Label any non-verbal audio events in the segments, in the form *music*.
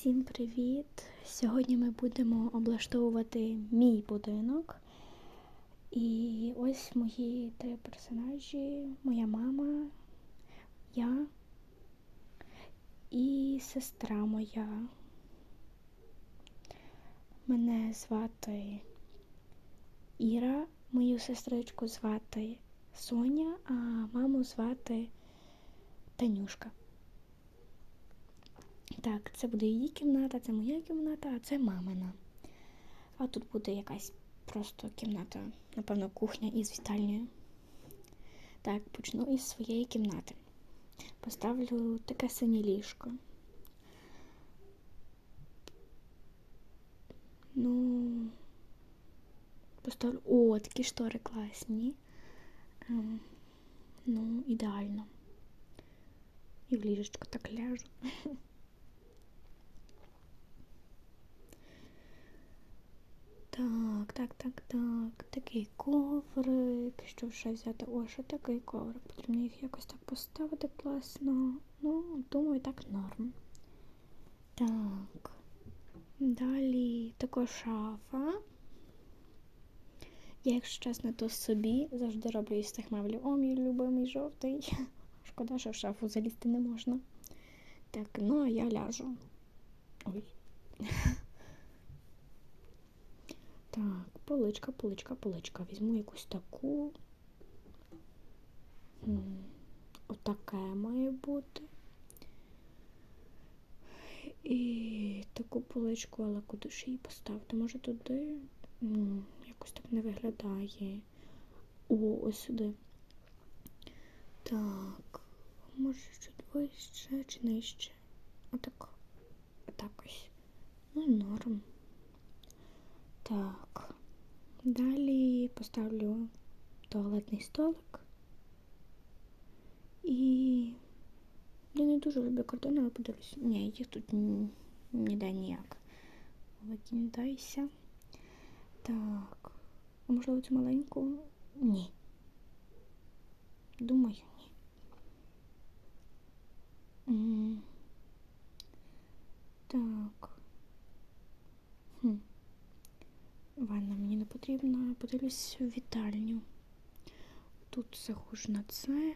Всім привіт! Сьогодні ми будемо облаштовувати мій будинок. І ось мої три персонажі: моя мама, я і сестра моя. Мене звати Іра, мою сестричку звати Соня, а маму звати Танюшка. Так, це буде її кімната, це моя кімната, а це мамина. А тут буде якась просто кімната, напевно, кухня із вітальнею. Так, почну із своєї кімнати. Поставлю таке синє ліжко. Ну, поставлю. О, такі штори класні. Ем, ну, ідеально. І в ліжечко так ляжу. *laughs* Так, так, так, так. Такий коврик. Що ще взяти? О, ще такий коврик. Потрібно їх якось так поставити класно. Ну, думаю, так норм. Так. Далі також шафа. Я, якщо чесно, то собі завжди роблю із цих меблів. О, мій любимий жовтий. *laughs* Шкода, що в шафу залізти не можна. Так, ну а я ляжу. Ой. *laughs* Так, поличка, поличка, поличка. Візьму якусь таку. Отаке має бути. І таку поличку, але куди ж її поставити? Може туди? Ну, якось так не виглядає. О, ось сюди. Так, може чуть вище чи нижче. Отак. Отак ось. Ну, норм. Так, далі поставлю туалетний столик. І я не дуже люблю картони, але подивлюсь. Ні, їх тут ніде ніяк. Викидайся. Так. А можливо цю маленьку? Ні. Думаю, ні. М так. Ванна мені не потрібна. Подивлюсь в вітальню. Тут заходжу на це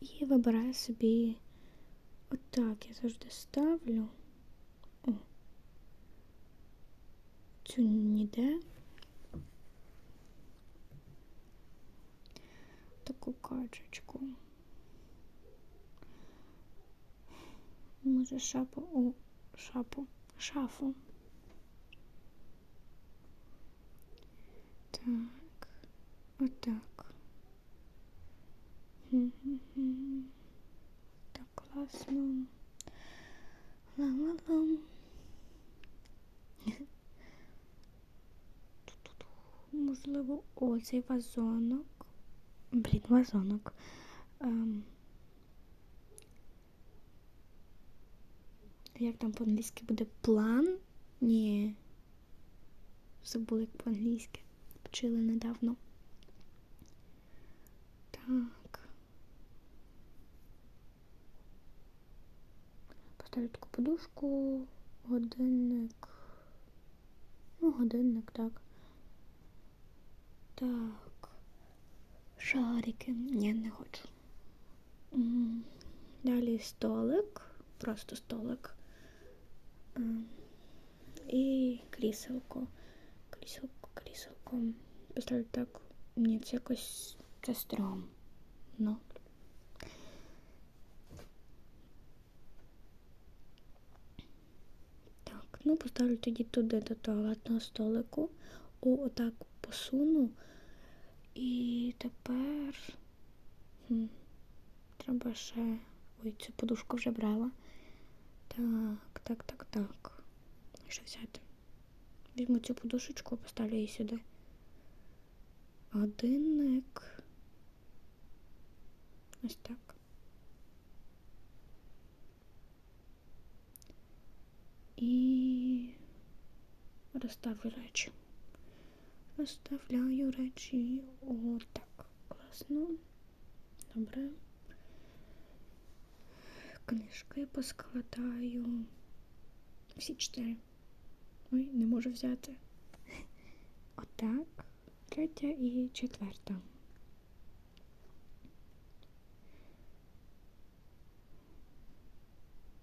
і вибираю собі отак я завжди ставлю. О. Цю ніде. Таку качечку. Може шапу, о, шапу, шафу. Так, отак. Так класно. Ла-ла-ла. Можливо, о, цей вазонок. Блін, вазонок. Ем. Як там по-англійськи буде план? Ні. Забули як по-англійськи вчили недавно. Так. Поставлю таку подушку, годинник. Ну, годинник, так. Так. Шарики. Ні, не хочу. Далі столик, просто столик. І кріселко. Кріселко, кріселко поставлю так. Ні, це якось це стрьом. Так, ну поставлю тоді туди до туалетного столику. О, отак посуну. І тепер хм, треба ще... Ой, цю подушку вже брала. Так, так, так, так. Що взяти? Візьму цю подушечку, поставлю її сюди годинник. Ось так. І розставлю речі. Розставляю речі отак. Класно. Добре. Книжки поскладаю. Всі чотири. Ой, не можу взяти. *laughs* Отак. Третя і четверта.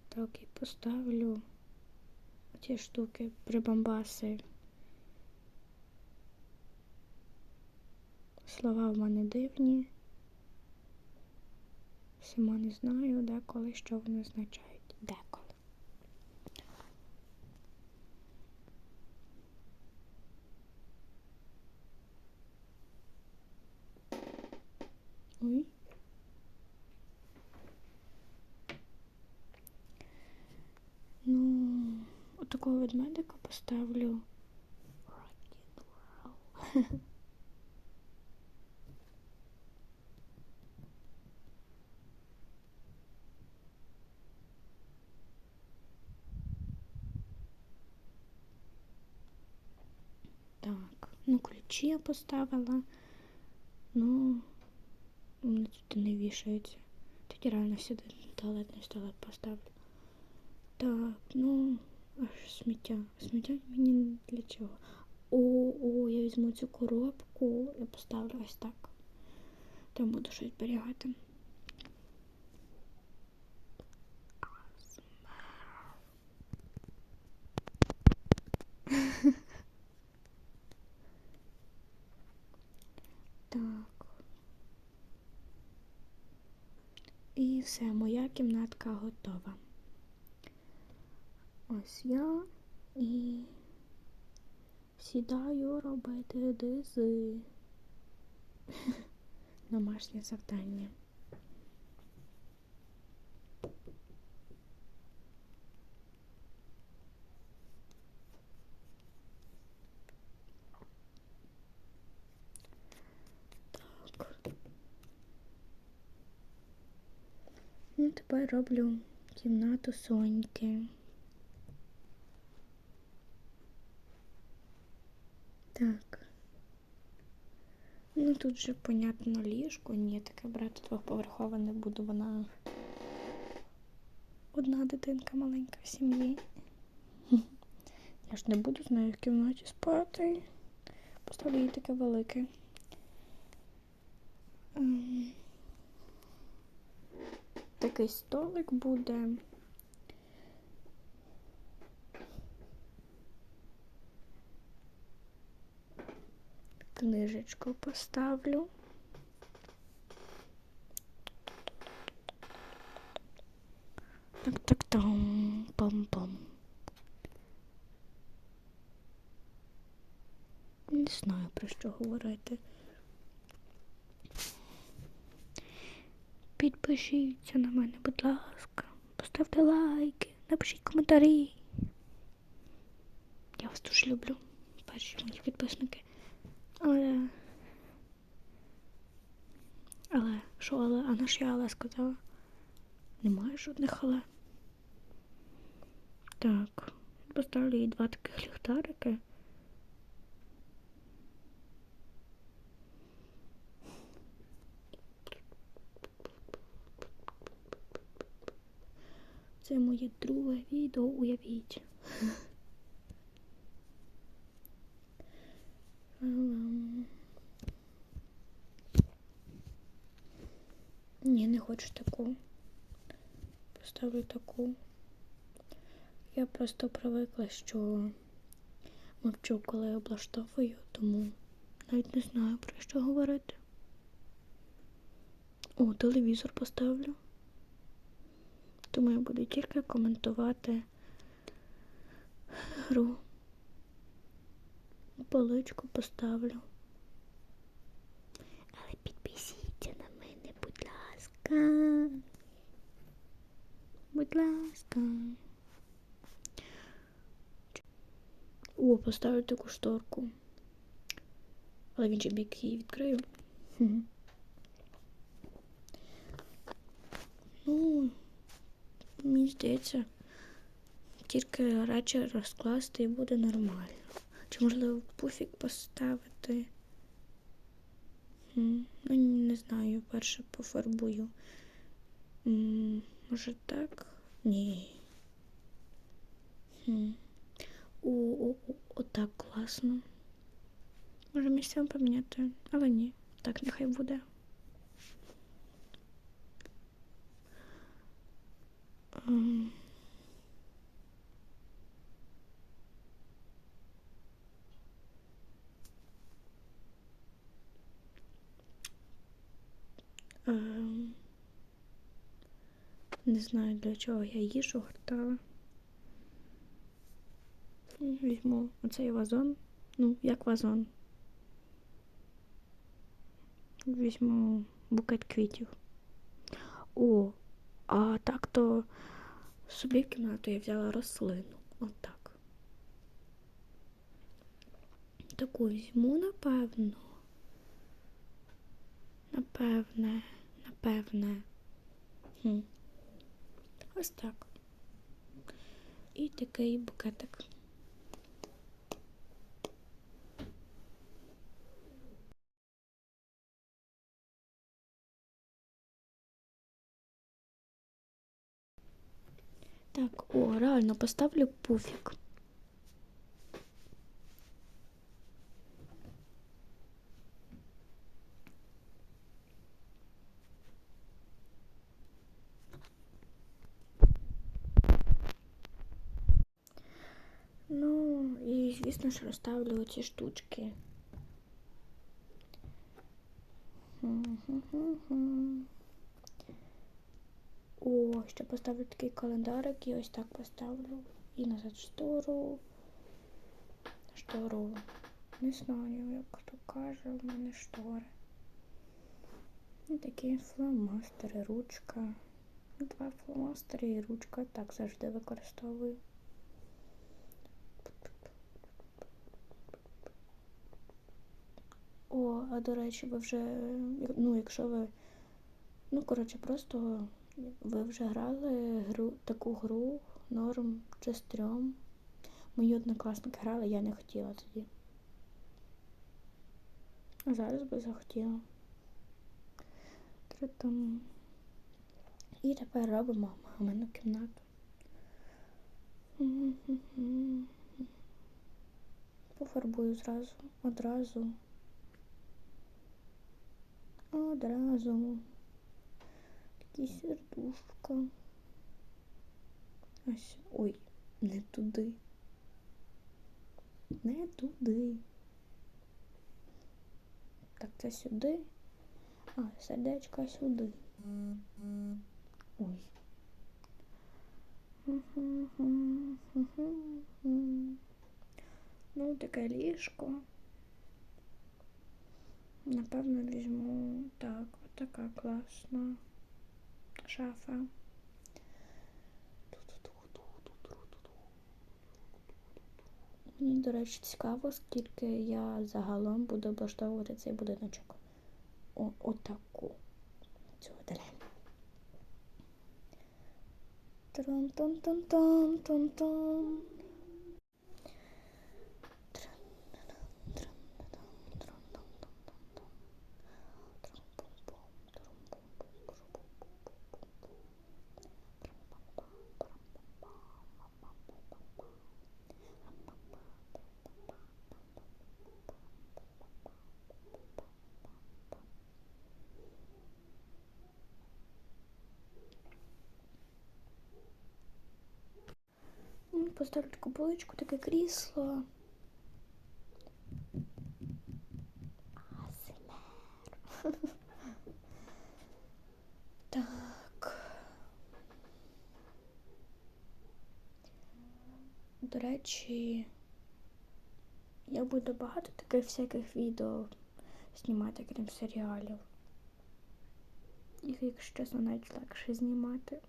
Так, і поставлю ці штуки, прибамбаси. Слова в мене дивні. Сама не знаю, деколи що вони означають. Ой. Ну, отакого ведмедика поставлю. Так, ну ключі я поставила. Ну, вони тут не вішаються. Тоді реально сюди туалетний столик поставлю. Так, ну, аж сміття. Сміття мені для чого? О, о, я візьму цю коробку і поставлю ось так. Там буду щось зберігати. Так. І все, моя кімнатка готова. Ось я і сідаю робити дизи. *laughs* Домашнє завдання. Так. Ну, тепер роблю кімнату Соньки. Так. Ну тут же, понятно, ліжко. Ні, таке брати двохповерхове не буду, вона одна дитинка маленька в сім'ї. Я ж не буду з нею в кімнаті спати. Поставлю їй таке велике. Такий столик буде. Книжечку поставлю. Так, так, там, пам-пам. Не знаю про що говорити. Підпишіться на мене, будь ласка. Поставте лайки, напишіть коментарі. Я вас дуже люблю. Перші мої підписники. Але. Але, що але? А на що я але сказала? Немає жодних але. Так. Поставлю їй два таких ліхтарики. Це моє друге відео, уявіть. Ні, не хочу таку. Поставлю таку. Я просто привикла, що мовчу, коли я облаштовую, тому навіть не знаю про що говорити. О, телевізор поставлю. Тому я буду тільки коментувати гру. Поличку поставлю. Але підпишіться на мене, будь ласка. Будь ласка. О, поставлю таку шторку. Але в інший бік її відкрию. Мгм. Ну, мені здається, тільки речі розкласти і буде нормально. Чи можливо пуфік поставити? Ну, не знаю, перше пофарбую. Може так? Ні. О, отак класно. Може місцями поміняти, але ні. Так нехай буде. Ем. Не знаю для чого я їжу гортала. Візьму оцей вазон. Ну, як вазон. Візьму букет квітів. О, а так то собі в кімнату я взяла рослину. Отак. Таку візьму, напевно. Напевне, напевне. Хм. Ось так. І такий букетик. Так, о, реально поставлю пуфік. Ну, і звісно ж розставлю ці штучки. Хм-хм-хм-хм. О, ще поставлю такий календарик і ось так поставлю. І назад штору. Штору. Не знаю, як хто каже, в мене штори. І такі фломастери, ручка. Два фломастери і ручка. Так завжди використовую. О, а до речі, ви вже, ну, якщо ви, ну, коротше, просто ви вже грали гру, таку гру норм чи стрьом. Мої однокласники грали, я не хотіла тоді. Зараз би захотіла. Там. І тепер робимо мамину кімнату. Пофарбую зразу, одразу. Одразу. Такі сердушка. Ось. Ой, не туди. Не туди. Так, це сюди. А, сердечко сюди. Ой. Ну, таке ліжко. Напевно, візьму так, отака класна Шафа. Мені, до речі, цікаво, скільки я загалом буду облаштовувати цей будиночок. О, отаку. Цю дерева. Трон-тон-тон-тон-тон-тон. Поставлю таку поличку, таке крісло. Так. До речі, я буду багато таких всяких відео знімати, крім серіалів. Їх, якщо чесно, навіть легше знімати.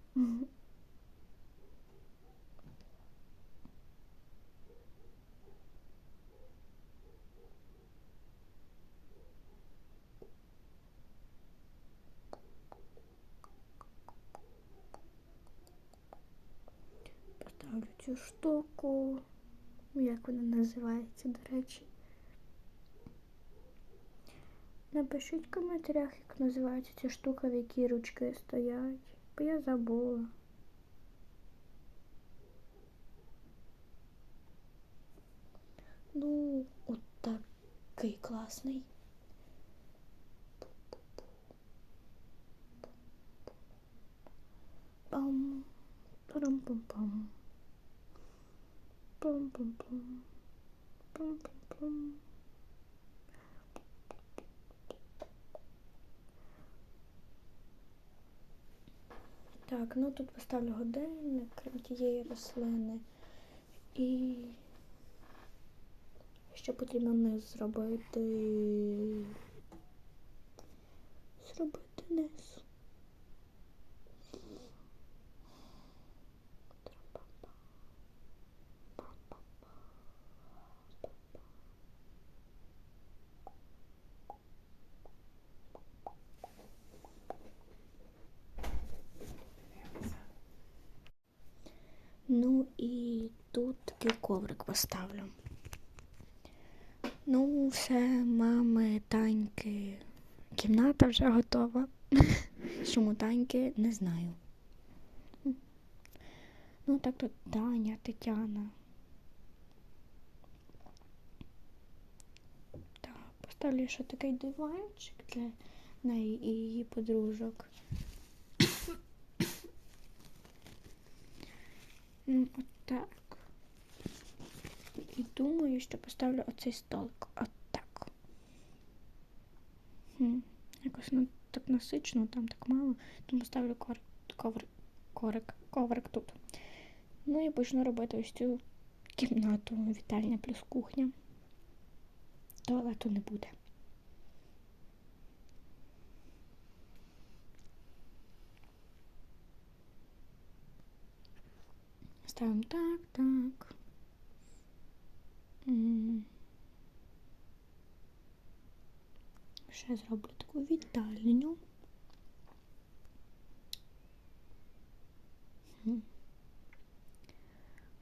штуку, как вона називається, до речі. Напишіть в коментарях, як називається ця штука, в якій ручки стоять. Бо я забыла. Ну, вот такой классный. Пам, парам-пам-пам. Пам. Так, ну тут поставлю годинник, тієї рослини. І ще потрібно низ. Зробити низ. Ну і тут коврик поставлю. Ну, все, мами, таньки. Кімната вже готова. *laughs* Чому таньки, не знаю. Ну, так тут Таня, Тетяна. Так, поставлю ще такий диванчик для неї і її подружок. *coughs* Ну, отак. І думаю, що поставлю оцей столик. Отак. Хм. Якось ну, так насичено, там так мало. Тому ставлю кор... коврик, корик, коврик тут. Ну і почну робити ось цю кімнату. Вітальня плюс кухня. Туалету не буде. Ставимо так, так. Ще зроблю таку вітальню. Ну,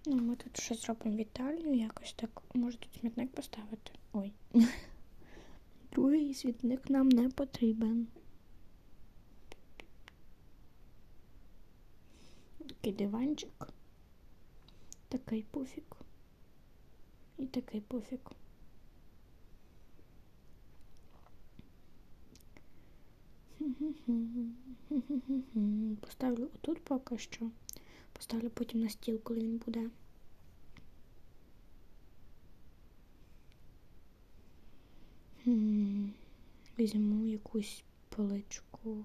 ми тут ще зробимо вітальню, якось так. Може тут смітник поставити. Ой. *laughs* Другий світник нам не потрібен. Такий диванчик. Такий пуфік. І такий пуфік. *laughs* Поставлю отут поки що. Поставлю потім на стіл, коли він буде. Візьму якусь поличку.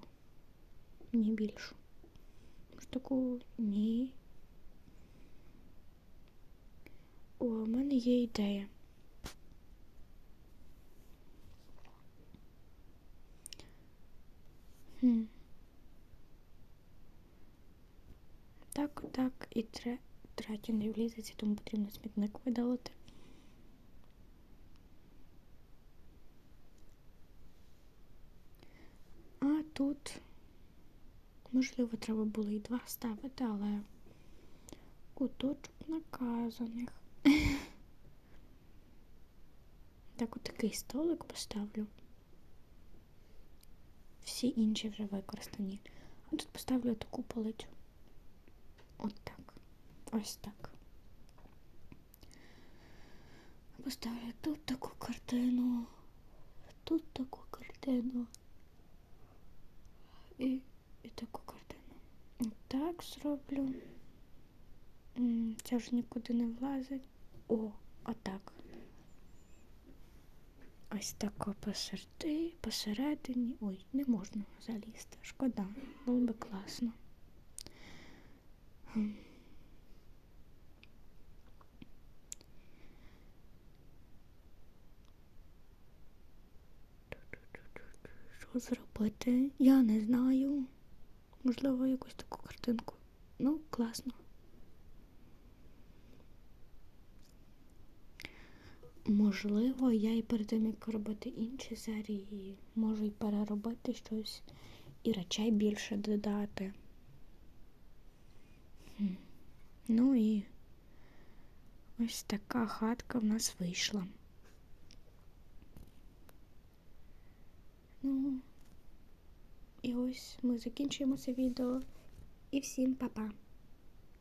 Ні більшу. Може таку ні. О, у мене є ідея. Хм. Так, так, і тре... третє не влізеться, тому потрібно смітник видалити. А тут, можливо, треба було і два ставити, але куточок наказаних. Так, от такий столик поставлю. Всі інші вже використані. А тут поставлю таку полицю. От так. Ось так. Поставлю тут таку картину, тут таку картину і, і таку картину. От так зроблю. Це вже нікуди не влазить. О, отак. Ось тако посерди, посередині. Ой, не можна залізти. Шкода, було би класно. Що зробити? Я не знаю. Можливо, якусь таку картинку. Ну, класно. Можливо, я і перед тим, як робити інші серії, можу і переробити щось і речей більше додати. Ну і ось така хатка в нас вийшла. Ну, і ось ми закінчуємо це відео. І всім па-па!